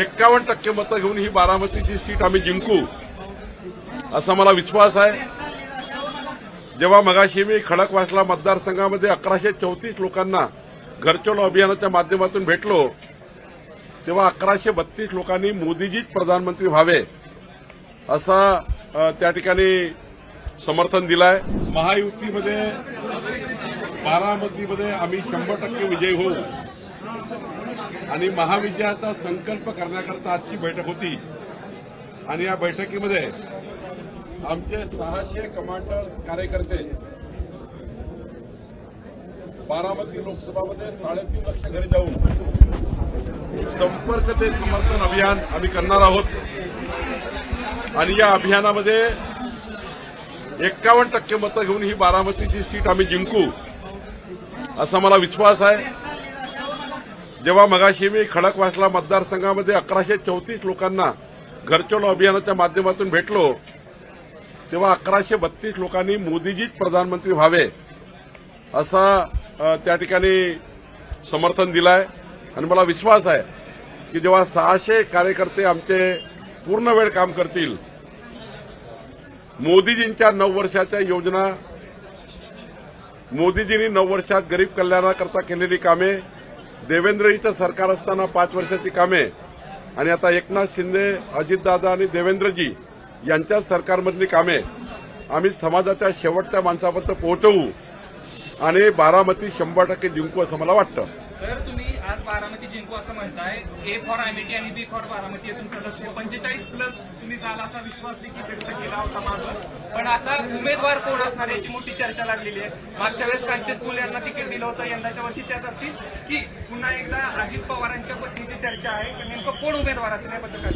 एक्कावन्न टक्के मतं घेऊन ही बारामतीची सीट आम्ही जिंकू असा मला विश्वास आहे. जेव्हा मगाशी मी खडकवासला मतदारसंघामध्ये अकराशे चौतीस लोकांना घरचोलो अभियानाच्या माध्यमातून भेटलो तेव्हा अकराशे बत्तीस लोकांनी मोदीजीच प्रधानमंत्री व्हावे असा त्या ठिकाणी समर्थन दिलाय. महायुतीमध्ये बारामतीमध्ये आम्ही शंभर टक्के विजयी होऊ. आणि महाविजयाचा संकल्प करण्याकरता आजची बैठक होती. आणि या बैठकीमध्ये आमचे सहाशे कमांडर्स कार्यकर्ते बारामती लोकसभामध्ये साडेतीन लक्ष घरी जाऊन संपर्क ते समर्थन अभियान आम्ही करणार आहोत. आणि या अभियानामध्ये एक्कावन्न टक्के मतं घेऊन ही बारामतीची सीट आम्ही जिंकू असा मला विश्वास आहे. जेव्हा मगाशी मी खडकवासला मतदारसंघामध्ये अकराशे चौतीस लोकांना घरचोलो अभियानाच्या माध्यमातून भेटलो तेव्हा अकराशे बत्तीस लोकांनी मोदीजीच प्रधानमंत्री व्हावे असा त्या ठिकाणी समर्थन दिलंय. आणि मला विश्वास आहे की जेव्हा सहाशे कार्यकर्ते आमचे पूर्ण वेळ काम करतील मोदीजींच्या नऊ वर्षाच्या योजना मोदीजींनी नऊ वर्षात गरीब कल्याणाकरता केलेली कामे देवेंद्रजीचं सरकार असताना पाच वर्षाची कामे. आणि आता एकनाथ शिंदे अजितदादा आणि देवेंद्रजी यांच्या सरकारमधली कामे. आम्ही समाजाच्या शेवटच्या माणसापर्यंत पोहोचवू आणि बारामती शंभर टक्के जिंकू असं मला वाटतं. सर बारामती जिंकू असं म्हणताय. ए फॉर आयमेटी आणि बी फॉर बारामती हे तुमचं लक्ष पंचेचाळीस प्लस तुम्ही झाला असा विश्वास देखील व्यक्त केला होता मागं. पण आता उमेदवार कोण असणार याची मोठी चर्चा लागलेली आहे. मागच्या वेळेस कांचन फुले यांना तिकीट दिलं होतं. यंदाच्या वर्षी त्यात असतील की पुन्हा एकदा अजित पवारांच्या पत्नीची चर्चा आहे. की नेमकं कोण उमेदवार असेल याबद्दल काय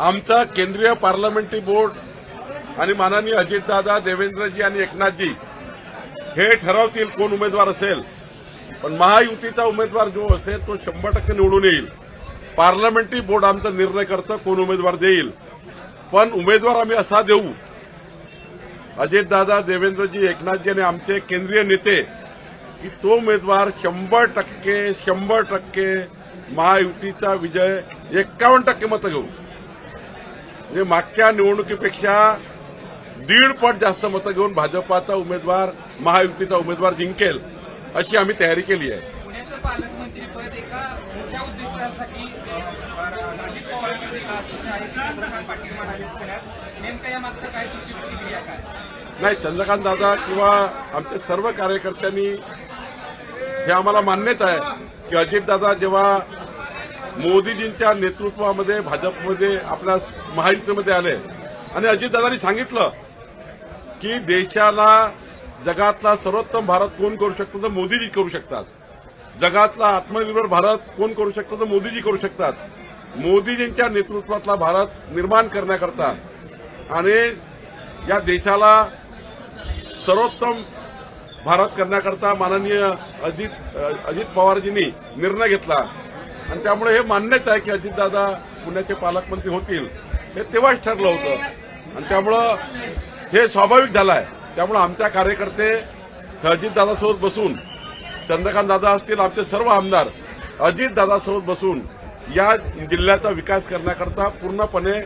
आमचा केंद्रीय पार्लमेंटरी बोर्ड आणि माननीय अजितदादा देवेंद्रजी आणि एकनाथजी हे ठरवतील कोण उमेदवार असेल. पण महायुतीचा उमेदवार जो असेल तो शंभर टक्के निवडून येईल. पार्लमेंटरी बोर्ड आमचा निर्णय करतं कोण उमेदवार देईल. पण उमेदवार आम्ही असा देऊ. अजितदादा देवेंद्रजी एकनाथजी आणि आमचे केंद्रीय नेते की तो उमेदवार शंभर टक्के शंभर टक्के महायुतीचा विजय एक्कावन्न टक्के मतं घेऊ. म्हणजे मागच्या निवडणुकीपेक्षा दीड पट जास्त मतं घेऊन भाजपाचा उमेदवार महायुतीचा उमेदवार जिंकेल. अशी आम्ही तयारी केली आहे. नाही चंद्रकांत दादा किंवा आमचे सर्व कार्यकर्त्यांनी हे आम्हाला मान्यच आहे की अजितदादा जेव्हा मोदीजींच्या नेतृत्वामध्ये भाजपमध्ये आपल्या महायुतीमध्ये आले. आणि अजितदादांनी सांगितलं की देशाला जगातला सर्वोत्तम भारत कोण करू शकतो तर मोदीजी करू शकतात. जगातला आत्मनिर्भर भारत कोण करू शकतो तर मोदीजी करू शकतात. मोदीजींच्या नेतृत्वातला भारत निर्माण करण्याकरता आणि या देशाला सर्वोत्तम भारत करण्याकरता माननीय अजित अजित पवारजींनी निर्णय घेतला. आणि त्यामुळे हे मान्यच आहे की अजितदादा पुण्याचे पालकमंत्री होतील हे तेव्हाच ठरलं होतं. आणि त्यामुळं हे स्वाभाविक झालं आहे त्यामुळं आमच्या कार्यकर्ते अजितदादासोबत बसून चंद्रकांत दादा असतील आमचे सर्व आमदार अजितदादासोबत बसून या जिल्ह्याचा विकास करण्याकरता पूर्णपणे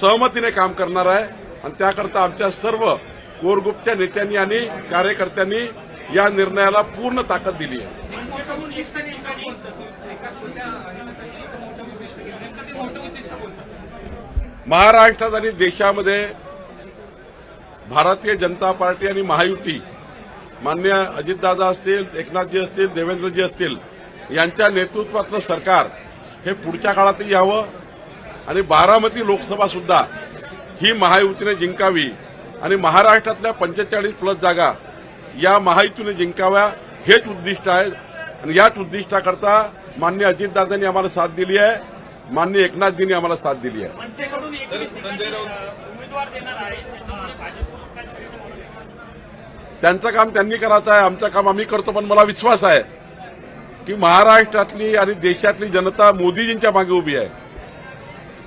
सहमतीने काम करणार आहे. आणि त्याकरता आमच्या सर्व कोर नेत्यांनी आणि कार्यकर्त्यांनी या निर्णयाला पूर्ण ताकद दिली आहे. महाराष्ट्रात आणि देशामध्ये भारतीय जनता पार्टी आणि महायुती मान्य अजितदादा असतील एकनाथजी असतील देवेंद्रजी असतील यांच्या नेतृत्वातलं सरकार हे पुढच्या काळातही यावं आणि बारामती लोकसभा सुद्धा ही महायुतीने जिंकावी आणि महाराष्ट्रातल्या पंचेचाळीस प्लस जागा या महायुतीने जिंकाव्या हेच उद्दिष्ट आहे. आणि याच उद्दिष्टाकरता मान्य अजितदादांनी आम्हाला साथ दिली आहे मान्य एकनाथजींनी आम्हाला साथ दिली आहे. त्यांचं काम त्यांनी करायचं आहे आमचं काम आम्ही करतो पण मला विश्वास आहे की महाराष्ट्रातली आणि देशातली जनता मोदीजींच्या मागे उभी आहे.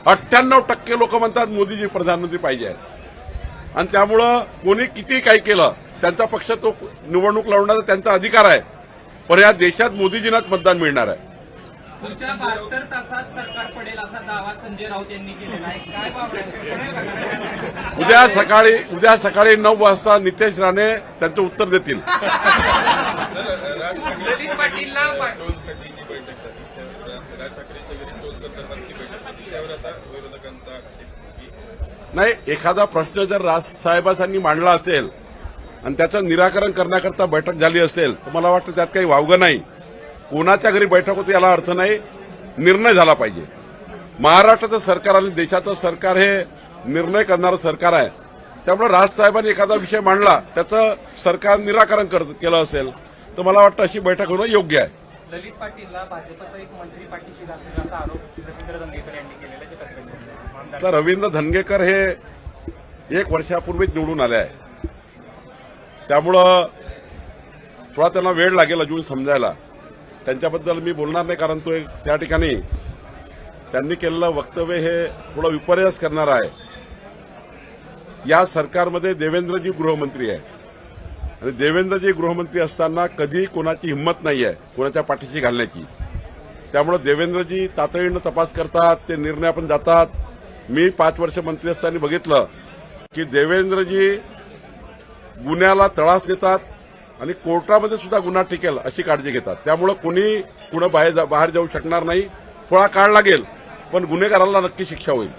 अठ्ठ्याण्णव टक्के लोक म्हणतात मोदीजी प्रधानमंत्री पाहिजे आहेत. आणि त्यामुळं कोणी किती काही केलं त्यांचा पक्ष तो निवडणूक लढवण्याचा त्यांचा अधिकार आहे. पण या देशात मोदीजींनाच मतदान मिळणार आहे. पुढच्या बहात्तर तासात सरकार पडेल असा दावा संजय राऊत यांनी केलेला आहे. काय बाबा उद्या सकाळी उद्या सकाळी नऊ वाजता नितेश राणे त्यांचं उत्तर देतील. ललित पाटीलला राज नाही एखादा प्रश्न जर राजसाहेबांनी मांडला असेल आणि त्याचं निराकरण करण्याकरता बैठक झाली असेल तर मला वाटतं त्यात काही वावगं नाही. कोणाच्या घरी बैठक होती याला अर्थ नाही. निर्णय झाला पाहिजे. महाराष्ट्राचं सरकार आणि देशाचं सरकार हे निर्णय करणारं सरकार आहे. त्यामुळे राजसाहेबांनी एखादा विषय मांडला त्याचं सरकार निराकरण कर- केलं असेल तर मला वाटतं अशी बैठक होणं योग्य आहे. ललित पाटीलला भाजपचा एक मंत्री पाठीशी घातलेला असा आरोप रवींद्र दंगेकर यांनी केलेला तर रवींद्र धनगेकर हे एक वर्षापूर्वीच निवडून आले आहे. त्यामुळं थोडा त्यांना वेळ लागेल अजून समजायला. त्यांच्याबद्दल मी बोलणार नाही कारण तो एक त्या ठिकाणी त्यांनी केलेलं वक्तव्य हे थोडं विपर्यास करणार आहे. या सरकारमध्ये देवेंद्रजी गृहमंत्री आहे. आणि देवेंद्रजी गृहमंत्री असताना कधी कोणाची हिंमत नाही आहे कोणाच्या पाठीशी घालण्याची. त्यामुळे देवेंद्रजी तातडीनं तपास करतात ते निर्णय पण जातात. मी पाच वर्ष मंत्री असताना बघितलं की देवेंद्रजी गुन्ह्याला तळास देतात आणि कोर्टामध्ये सुद्धा गुन्हा टिकेल अशी काळजी घेतात. त्यामुळं कोणी कुणं बाहेर बाहेर जाऊ शकणार नाही. थोडा काळ लागेल पण गुन्हेगाराला नक्की शिक्षा होईल.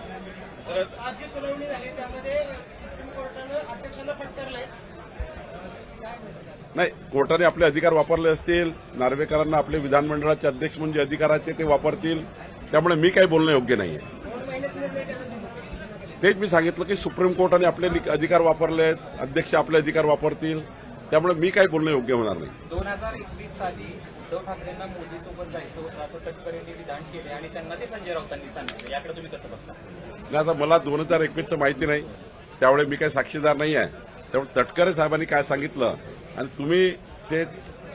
नाही कोर्टाने आपले अधिकार वापरले असतील नार्वेकरांना आपले विधानमंडळाचे अध्यक्ष म्हणजे अधिकार आहेत ते वापरतील. त्यामुळे मी काही बोलणं योग्य सांगितलं तेच मी सांगितलं की सुप्रीम कोर्टाने आपले अधिकार वापरले आहेत अध्यक्ष आपले अधिकार वापरतील. त्यामुळे मी काही बोलणं योग्य होणार नाही. दोन हजार एकवीस साली उद्धव ठाकरेंना मोदी सोबत जायचं होतं असं तटकरेंनी विधान केले आणि त्यांना ते संजय राऊतांनी सांगितलं. याकडे तुम्ही कसं बघता? नाही आता मला दोन हजार एकवीसचं माहिती नाही. त्यामुळे मी काही साक्षीदार नाही आहे. त्यामुळे तटकरे साहेबांनी काय सांगितलं आणि तुम्ही ते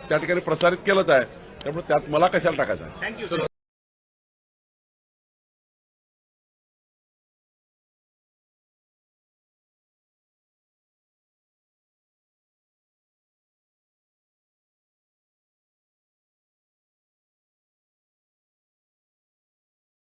त्या ठिकाणी प्रसारित केलंच आहे. त्यामुळे त्यात मला कशाला टाकायचं आहे?